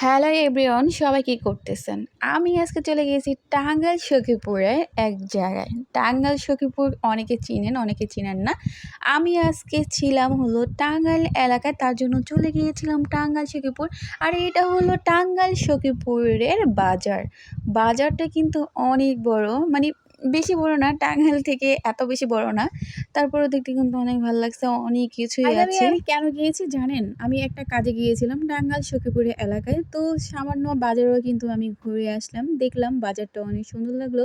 Hello everyone, সবাই কী করতেছেন? আমি আজকে চলে গিয়েছি টাঙ্গাইল সখীপুরে এক জায়গায়। টাঙ্গাইল সখীপুর অনেকে চিনেন অনেকে চিনেন না। আমি আজকে ছিলাম হলো টাঙ্গাইল এলাকায়, তার জন্য চলে গিয়েছিলাম টাঙ্গাইল সখীপুর। আর এটা হলো টাঙ্গাইল সখীপুরের বাজার। বাজারটা কিন্তু অনেক বড় মানে বেশি বড় না টাঙ্গাইল থেকে এত বেশি বড় না। তারপরে দেখতে কিন্তু অনেক ভালো লাগছে অনেক কিছুই আছে। আমি কেন গিয়েছি জানেন? আমি একটা কাজে গিয়েছিলাম টাঙ্গাইল সখীপুরে এলাকায় তো সামান্য বাজারও কিন্তু আমি ঘুরে আসলাম দেখলাম বাজারটা অনেক সুন্দর লাগল।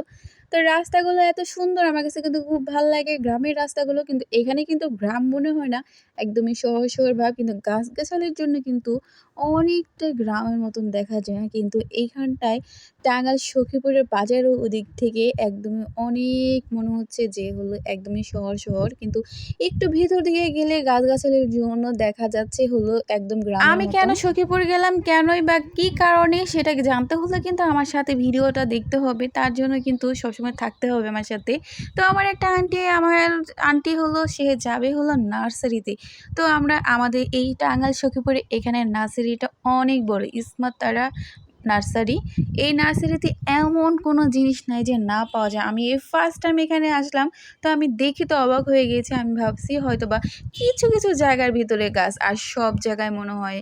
তো রাস্তাগুলো এত সুন্দর আমার কাছে কিন্তু খুব ভালো লাগে গ্রামের রাস্তাগুলো কিন্তু এখানে কিন্তু গ্রাম মনে হয় না। একদমই শহর শহর ভাব কিন্তু গাছ গাছগাছালির জন্য কিন্তু অনেকটা গ্রামের মতন দেখা যায়। কিন্তু এইখানটায় টাঙ্গাইল সখীপুরের বাজারও ওদিক থেকে একদমই অনেক মনে হচ্ছে যে হলো একদমই শহর শহর কিন্তু একটু ভিতর দিকে গেলে গাছগাছালির জন্য দেখা যাচ্ছে হলো একদম গ্রাম আমি কেন সখীপুর গেলাম কেনই বা কী কারণে সেটাকে জানতে হলে কিন্তু আমার সাথে ভিডিওটা দেখতে হবে। তার জন্য কিন্তু সবসময় থাকতে হবে আমার সাথে। তো আমার একটা আন্টি আমার আন্টি হলো, সে যাবে হলো নার্সারিতে। তো আমরা আমাদের এই টাঙ্গাল সখীপুরে এখানে নার্সারিটা অনেক বড় ইসমাত তারা নার্সারি, এই নার্সারিতে এমন কোনো জিনিস নাই যে না পাওয়া যায়। আমি এই ফার্স্ট টাইম এখানে আসলাম, তো আমি দেখে তো অবাক হয়ে গেছি। আমি ভাবছি হয়তো বা কিছু কিছু জায়গার ভিতরে গাছ, আর সব জায়গায় মনে হয়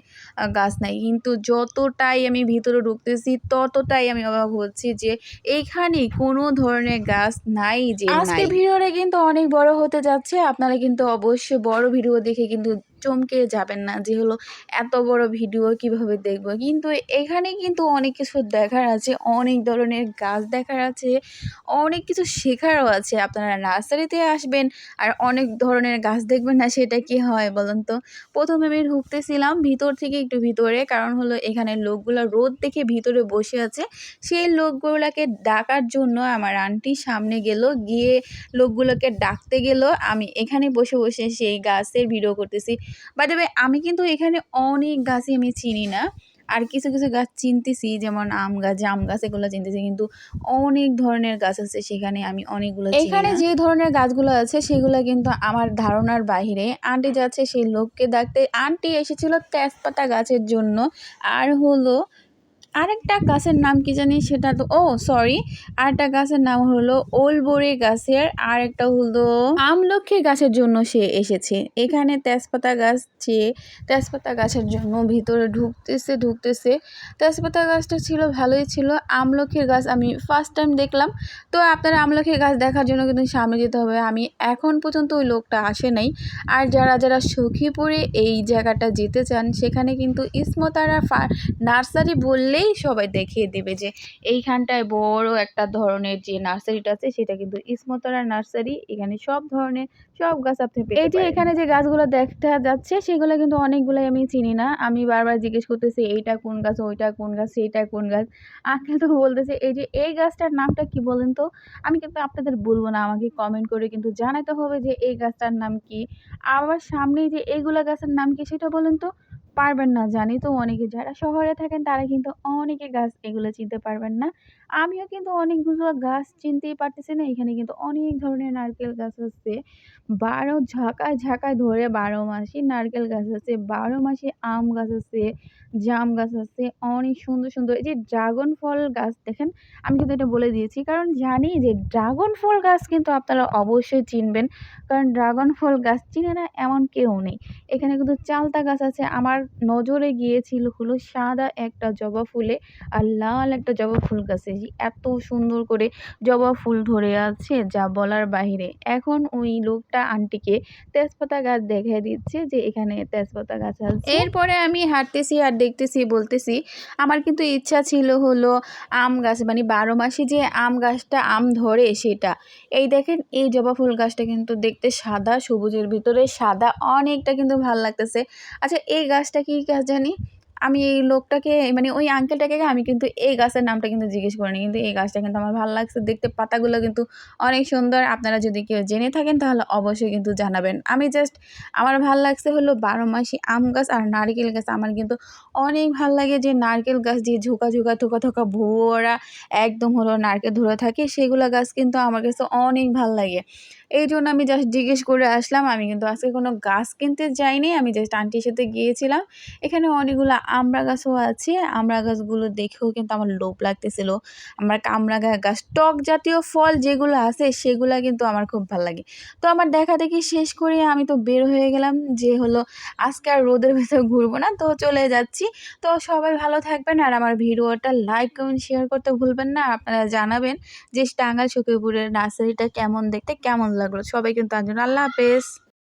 গাছ নাই। কিন্তু যতটাই আমি ভিতরে ঢুকতেছি, ততটাই আমি অবাক হচ্ছি যে এইখানে কোনো ধরনের গাছ নাই যে আজকে ভিডিওটা কিন্তু অনেক বড় হতে যাচ্ছে। আপনারা কিন্তু অবশ্যই বড় ভিডিও দেখে কিন্তু চমকে যাবেন না যে হলো এত বড় ভিডিও কীভাবে দেখব। কিন্তু এখানে কিন্তু অনেক কিছু দেখার আছে, অনেক ধরনের গাছ দেখার আছে, অনেক কিছু শেখারও আছে। আপনারা নার্সারিতে আসবেন আর অনেক ধরনের গাছ দেখবেন না সেটা কি হয় বলুন তো। প্রথমে আমি ঢুকতেছিলাম ভিতর থেকে একটু ভিতরে, কারণ হলো এখানে লোকগুলো রোদ দেখে ভিতরে বসে আছে। সেই লোকগুলোকে ডাকার জন্য আমার আন্টি সামনে গেল, গিয়ে লোকগুলোকে ডাকতে গেল। আমি এখানে বসে বসে সেই গাছের ভিডিও করতেছি। বাই দেবে আমি কিন্তু এখানে অনেক গাছই আমি চিনি না। আর কিছু কিছু গাছ চিনতেছি যেমন আম গাছ জাম গাছ এগুলো চিনতেছি কিন্তু অনেক ধরনের গাছ আছে সেখানে আমি অনেকগুলো এখানে যে ধরনের গাছগুলো আছে সেগুলো কিন্তু আমার ধারণার বাহিরে। আন্টি যাচ্ছে সেই লোককে ডাকতে আন্টি এসেছিল তেজপাতা গাছের জন্য। আর হলো আরেকটা গাছের নাম কি জানি সেটা তো, ও সরি আরেকটা গাছের নাম হলো ওলবড়ি গাছের আর একটা হলো আমলক্ষী গাছের জন্য সে এসেছে। এখানে তেজপাতা গাছ যে তেজপাতা গাছের জন্য ভিতরে ঢুকতেছে ঢুকতেছে। তেজপাতা গাছটা ছিল, ভালোই ছিল। আমলক্ষীর গাছ আমি ফার্স্ট টাইম দেখলাম। তো আপনারা আমলক্ষীর গাছ দেখার জন্য কিন্তু সামনে যেতে হবে। আমি এখন পর্যন্ত ওই লোকটা আসে নাই। আর যারা যারা সখীপুরে এই জায়গাটা যেতে চান, সেখানে কিন্তু ইসমতারা নার্সারি বললেই সবাই দেখিয়ে দেবে যে এইখানটায় বড় একটা ধরনের যে নার্সারিটা আছে সেটা কিন্তু ইসমতরা নার্সারি। এখানে সব ধরনের সব গাছ আপনি এই যে এখানে যে গাছগুলো দেখা যাচ্ছে সেগুলো কিন্তু অনেকগুলোই আমি চিনি না। আমি বারবার জিজ্ঞেস করতেছি এইটা কোন গাছ ওইটা কোন গাছ সেইটা কোন গাছ? আঙ্কেল তো বলতেছে এই যে এই গাছটার নামটা কি বলেন তো? আমি কিন্তু আপনাদের বলব না আমাকে কমেন্ট করে কিন্তু জানাতে হবে যে এই গাছটার নাম কি। আমার সামনে যে এইগুলা গাছের নাম কি সেটা বলেন তো? পারবেন না জানি তো অনেকে যারা শহরে থাকেন তারা কিন্তু অনেকে গাছ এগুলো চিনতে পারবেন না। আমিও কিন্তু অনেকগুলো গাছ চিনতেই পারতেছি না। এখানে কিন্তু অনেক ধরনের নারকেল গাছ আছে। বারো ঝাঁকায় ঝাঁকায় ধরে বারো মাসে নারকেল গাছ আছে, বারো মাসে আম গাছ আছে জাম গাছ আছে, অনেক সুন্দর সুন্দর, এই যে ড্রাগন ফল গাছ দেখেন, আমি কিন্তু এটা বলে দিয়েছি, কারণ জানি যে ড্রাগন ফল গাছ কিন্তু আপনারা অবশ্যই চিনবেন, কারণ ড্রাগন ফল গাছ চিনে না এমন কেউ নেই। এখানে কিন্তু চালতা গাছ আছে, আমার নজরে গিয়েছিল হলো সাদা একটা জবা ফুলে আর লাল একটা জবা ফুল গাছে এত সুন্দর করে জবা ফুল ধরে আছে যা বলার বাহিরে। এখন ওই লোকটা আন্টিকে তেজপাতা গাছ দেখাই দিচ্ছে যে এখানে তেজপাতা গাছ আছে। এরপরে আমি হাঁটতেছি আর দেখতেছি, বলতেছি, আমার কিন্তু ইচ্ছা ছিল হলো আম গাছ মানে বারো মাসে যে আম গাছটা, আম ধরে সেটা। এই দেখেন, এই জবা ফুল গাছটা কিন্তু দেখতে সাদা, সবুজের ভিতরে সাদা, অনেকটা কিন্তু ভালো লাগতেছে। আচ্ছা এই গাছটা কি গাছ জানি? আমি এই লোকটাকে মানে ওই আঙ্কেলটাকে আমি কিন্তু এই গাছের নামটা কিন্তু জিজ্ঞেস করিনি। কিন্তু এই গাছটা কিন্তু আমার ভালো লাগছে। দেখতে পাতাগুলো কিন্তু অনেক সুন্দর। আপনারা যদি কেউ জেনে থাকেন তাহলে অবশ্যই কিন্তু জানাবেন। আমি জাস্ট আমার ভালো লাগছে হলো বারো মাসি আম গাছ আর নারকেল গাছ। আমার কিন্তু অনেক ভালো লাগে যে নারকেল গাছ যে ঝোঁকা ঝোঁকা থোকা থোকা ভুয়োরা একদম হলো নারকেল ধরে থাকে। সেগুলো গাছ কিন্তু আমার কাছে অনেক ভালো লাগে। এই জন্য আমি জাস্ট জিজ্ঞেস করে আসলাম, আমি কিন্তু আজকে কোনো গাছ কিনতে যাইনি, আমি জাস্ট আন্টির সাথে গিয়েছিলাম। এখানে অনেকগুলো আমড়া গাছও আছে আমড়া গাছগুলো দেখেও কিন্তু আমার লোভ লাগতেছিল। আমার কামড়া গাছ, টক জাতীয় ফল যেগুলো আছে, সেগুলো কিন্তু আমার খুব ভালো লাগে। তো আমার দেখা দেখি শেষ করে আমি তো বের হয়ে গেলাম যে হলো, আজকে আর রোদের ভেতর ঘুরবো না, তো চলে যাচ্ছি। তো সবাই ভালো থাকবেন আর আমার ভিডিওটা লাইক কমেন্ট শেয়ার করতে ভুলবেন না। আপনারা জানাবেন যে টাঙ্গাল সখীপুরের নার্সারিটা কেমন দেখতে, কেমন লাগল সবাই কিন্তু আনজন আল্লাহ হাফেজ।